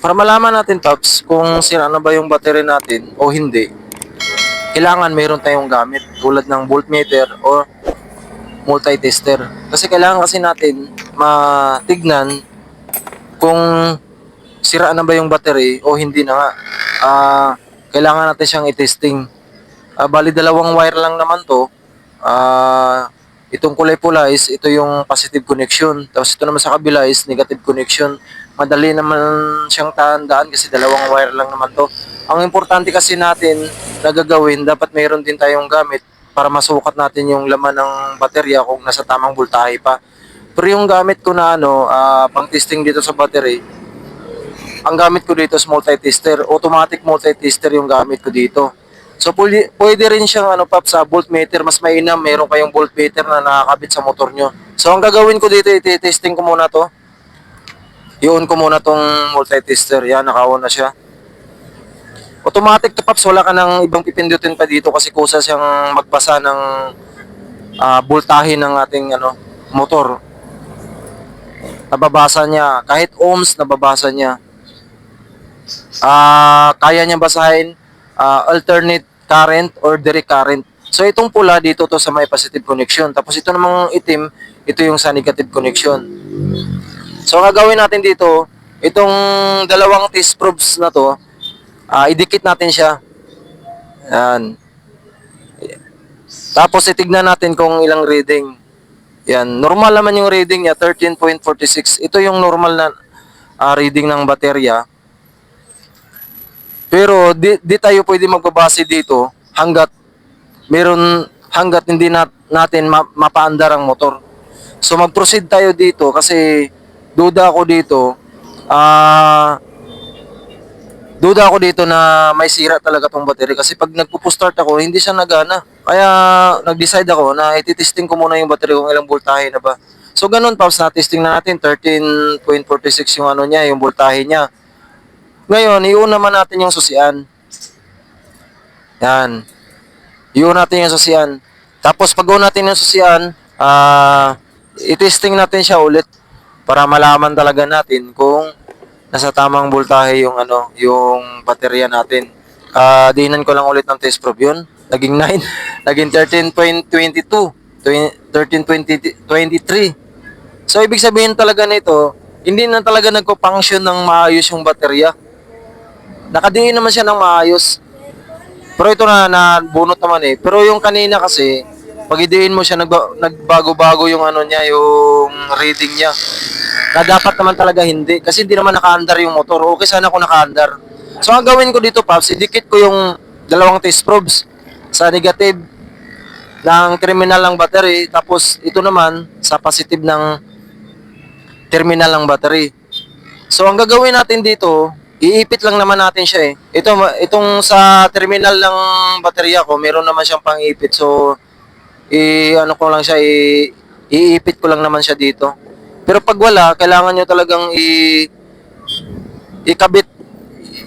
Para malaman natin, Tops, kung sira na ba yung battery natin o hindi, kailangan mayroon tayong gamit tulad ng voltmeter o multi-tester. Kasi kailangan kasi natin matignan kung sira na ba yung battery o hindi na nga. Ah, kailangan natin siyang i-testing. Ah, bali dalawang wire lang naman to. Ah, itong kulay pula is ito yung positive connection. Tapos ito naman sa kabila is negative connection. Madali naman siyang tandaan kasi dalawang wire lang naman to. Ang importante kasi natin na gagawin, dapat mayroon din tayong gamit para masukat natin yung laman ng baterya kung nasa tamang voltahe pa. Pero yung gamit ko na ano, ah, pang testing dito sa battery, ang gamit ko dito is multi-tester. Automatic multi-tester yung gamit ko dito. So pwede, pwede rin siyang ano pap sa voltmeter, mas mainam meron kayong voltmeter na nakakabit sa motor nyo. So ang gagawin ko dito, iti-testing ko muna to. I-on ko muna tong multi-tester. Yan, naka-on na siya. Automatic to paps, wala ka nang ibang pipindutin pa dito kasi kusa siyang magbasa ng ah, voltahe ng ating ano motor. Nababasa niya, kahit ohms nababasa niya. Ah, kaya niya basahin ah, alternate current or direct current. So itong pula dito to sa may positive connection. Tapos ito namang itim, ito yung sa negative connection. So ang gagawin natin dito, itong dalawang test probes na to, ah, idikit natin siya. Yan. Tapos itignan natin kung ilang reading. Yan, normal naman yung reading niya, 13.46. Ito yung normal na ah, reading ng baterya. Pero di, di tayo pwede magbabase dito hanggat meron hanggat hindi nat, natin ma, mapaandar ang motor. So mag-proceed tayo dito kasi duda ako dito ah duda ako dito na may sira talaga tong battery kasi pag nagpo-start ako hindi siya nagana. Kaya nag-decide ako na ititesting ko muna yung battery kung ilang voltahe na ba. So ganun Paps, na-testing na natin 13.46 yung ano niya, yung voltahe niya. Ngayon, iun naman natin yung susian. Yan. Iun natin yung susian. Tapos pag natin yung susian, ah, i-testing natin siya ulit para malaman talaga natin kung nasa tamang voltahe yung ano, yung baterya natin. Ah, dinan ko lang ulit ng test probe yun. Naging 9, naging 13.22, 13.23. So ibig sabihin talaga nito, hindi na talaga nagko-function ng maayos yung baterya. Nakadiin naman siya ng maayos. Pero ito na, nabunot naman eh. Pero yung kanina kasi, pag idiin mo siya, nagba- nagbago-bago yung ano niya, yung reading niya. Na dapat naman talaga hindi. Kasi hindi naman naka-under yung motor. Okay sana kung naka-under. So ang gawin ko dito, Paps, idikit ko yung dalawang test probes sa negative ng terminal ng battery. Tapos ito naman sa positive ng terminal ng battery. So ang gagawin natin dito, iipit lang naman natin siya eh. Ito itong sa terminal ng baterya ko, meron naman siyang pang-ipit. So i ano ko lang siya i iipit ko lang naman siya dito. Pero pag wala, kailangan nyo talagang i ikabit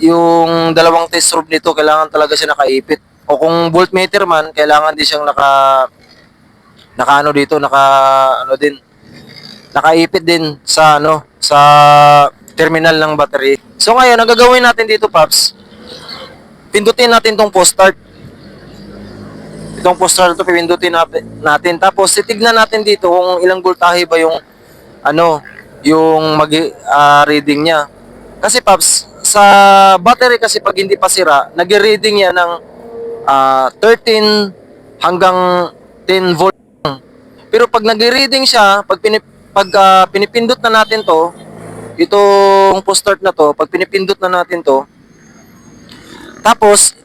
yung dalawang test probe nito, kailangan talaga siya nakaipit. O kung voltmeter man, kailangan din siyang naka naka ano dito, naka ano din nakaipit din sa ano sa terminal ng battery. So ngayon, ang gagawin natin dito, Paps, pindutin natin tong post start. Itong post start to pindutin natin. Tapos titignan natin dito kung ilang voltahe ba yung ano, yung mag ah, reading niya. Kasi Paps, sa battery kasi pag hindi pa sira, nag-reading niya ng ah, 13 hanggang 10 volt. Pero pag nag-reading siya, pag pinip, pag ah, pinipindot na natin to, itong post start na to, pag pinipindot na natin to, tapos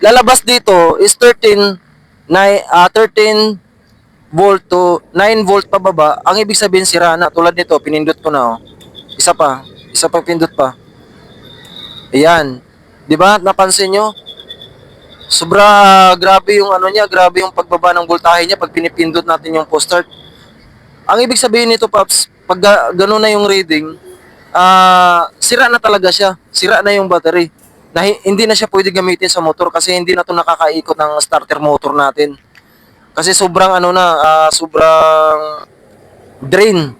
lalabas dito is 13 na ah, 13 volt to 9 volt pababa. Ang ibig sabihin sira na tulad nito, pinindot ko na oh. Isa pa, isa pa pindot pa. Ayan. 'Di ba? Napansin nyo? Sobra grabe yung ano niya, grabe yung pagbaba ng voltahe niya pag pinipindot natin yung post start. Ang ibig sabihin nito, Paps, pag ga- ganun na yung reading, ah sira na talaga siya. Sira na yung battery. Na hi- hindi na siya pwede gamitin sa motor kasi hindi na to nakakaikot ng starter motor natin. Kasi sobrang ano na, ah, sobrang drain.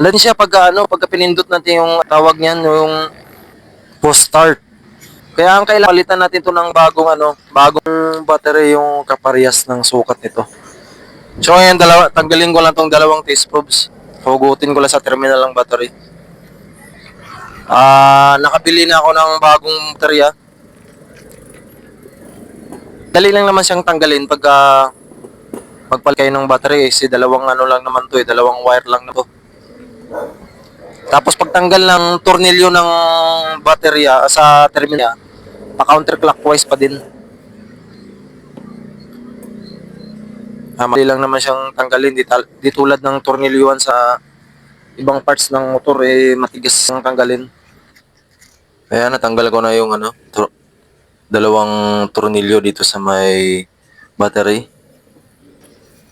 Alam siya pag ano, pagka pinindot natin yung tawag niyan, yung post start. Kaya ang kailangan palitan natin to ng bagong ano, bagong battery yung kaparehas ng sukat nito. So ngayon dalawa, tanggalin ko lang tong dalawang test probes. Hugutin ko lang sa terminal ng battery. Ah, nakabili na ako ng bagong baterya. Dali lang naman siyang tanggalin pagka magpalit kayo ng battery kasi dalawang ano lang naman to eh, dalawang wire lang na to. Tapos pagtanggal ng tornilyo ng baterya sa terminal, pa-counterclockwise pa din. Ah, mali lang naman siyang tanggalin. Di, di tulad ng tornilyuan sa ibang parts ng motor, eh, matigas ang tanggalin. Kaya natanggal ko na yung ano, dalawang tornilyo dito sa may battery.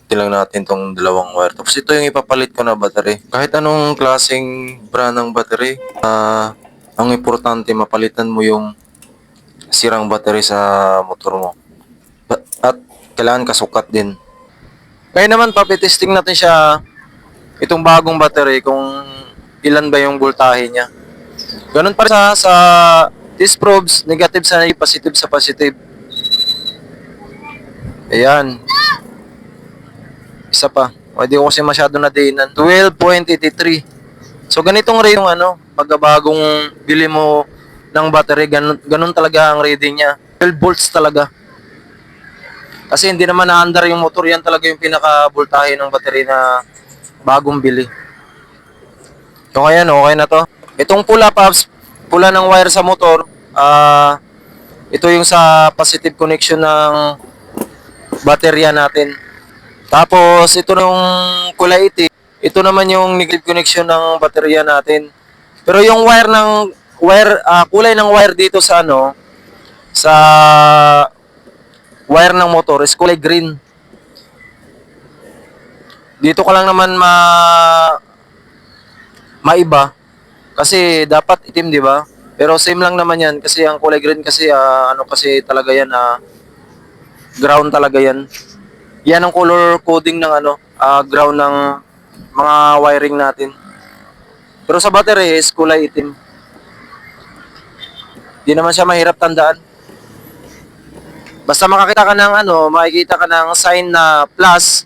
Tilang natin tong dalawang wire. Tapos ito yung ipapalit ko na battery. Kahit anong klaseng brand ng battery, ah, ang importante mapalitan mo yung sirang battery sa motor mo. At kailangan kasukat din. Kaya naman papitesting natin siya itong bagong battery kung ilan ba yung voltahe niya. Ganun pa rin sa, sa test probes, negative sa negative, positive sa positive. Ayan. Isa pa. O, di ko kasi masyado na dinan. 12.83. So, ganitong rate yung ano, pagkabagong bili mo ng battery, ganun, ganun talaga ang reading niya. 12 volts talaga. Kasi hindi naman na-under yung motor, yan talaga yung pinaka-voltahe ng battery na bagong bili. So, ayan, okay na to. Itong pula, Paps, pula ng wire sa motor, ah, ito yung sa positive connection ng baterya natin. Tapos, ito yung kulay itim. Ito naman yung negative connection ng baterya natin. Pero yung wire ng wire ah, kulay ng wire dito sa ano sa wire ng motor is kulay green. Dito ko lang naman ma maiba kasi dapat itim, di ba? Pero same lang naman 'yan kasi ang kulay green kasi ah, ano kasi talaga 'yan ah, ground talaga 'yan. Yan ang color coding ng ano, ah, ground ng mga wiring natin. Pero sa battery is kulay itim. Di naman siya mahirap tandaan. Basta makakita ka ng ano, makikita ka ng sign na plus,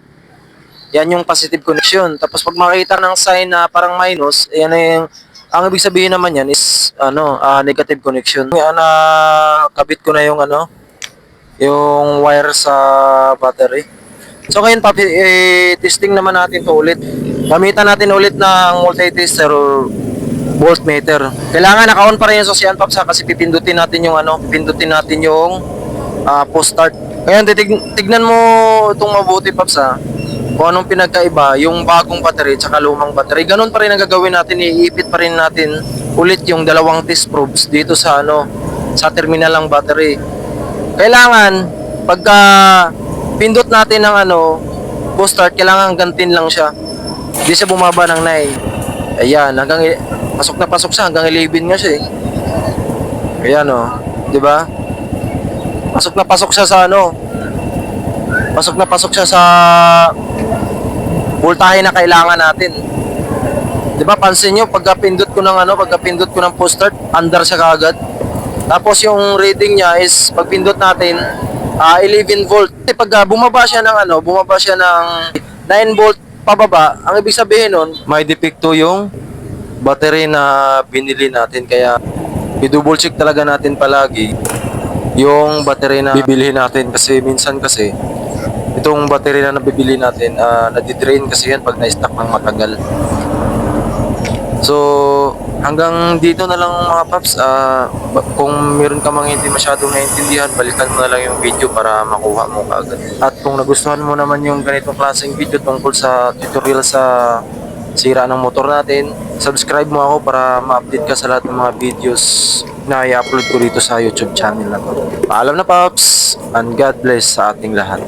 yan yung positive connection. Tapos pag makita ng sign na parang minus, yan na yung, ang ibig sabihin naman yan is, ano, ah, negative connection. Yan na, kabit ko na yung ano, yung wire sa battery. So ngayon, papi, eh, testing naman natin to ulit. Gamitan natin ulit ng multi-tester or voltmeter. Kailangan naka-on pa rin yung sosyan ha, kasi pipindutin natin yung ano, pipindutin natin yung ah, post start. Ngayon titig, tignan mo itong mabuti paps. Kung anong pinagkaiba, yung bagong battery at lumang battery. Ganun pa rin ang gagawin natin, iipit pa rin natin ulit yung dalawang test probes dito sa ano, sa terminal ng battery. Kailangan pagka pindot natin ng ano, post start, kailangan gantin lang siya. Hindi siya bumaba ng 9. Ayan, hanggang pasok na pasok siya hanggang 11 nga siya eh. Ayan oh, 'di ba? Pasok na pasok siya sa ano. Pasok na pasok siya sa voltahe na kailangan natin. 'Di ba? Pansin niyo pagka pindot ko ng ano, pagka pindot ko ng post start, under siya kaagad. Tapos yung reading niya is pag pindot natin ah 11 volt. Kasi pag ah, bumaba siya ng ano, bumaba siya ng 9 volt pababa, ang ibig sabihin nun, may depekto yung battery na binili natin. Kaya i-double check talaga natin palagi yung battery na bibilihin natin kasi minsan kasi itong battery na nabibili natin uh, nadidrain kasi yan pag na-stock ng matagal. So, hanggang dito na lang mga paps. Ah, ba- kung meron ka mga hindi masyadong naintindihan, balikan mo na lang yung video para makuha mo kaagad. At kung nagustuhan mo naman yung ganitong klaseng video tungkol sa tutorial sa sira ng motor natin, subscribe mo ako para ma-update ka sa lahat ng mga videos na i-upload ko dito sa YouTube channel na to. Paalam na paps, and God bless sa ating lahat.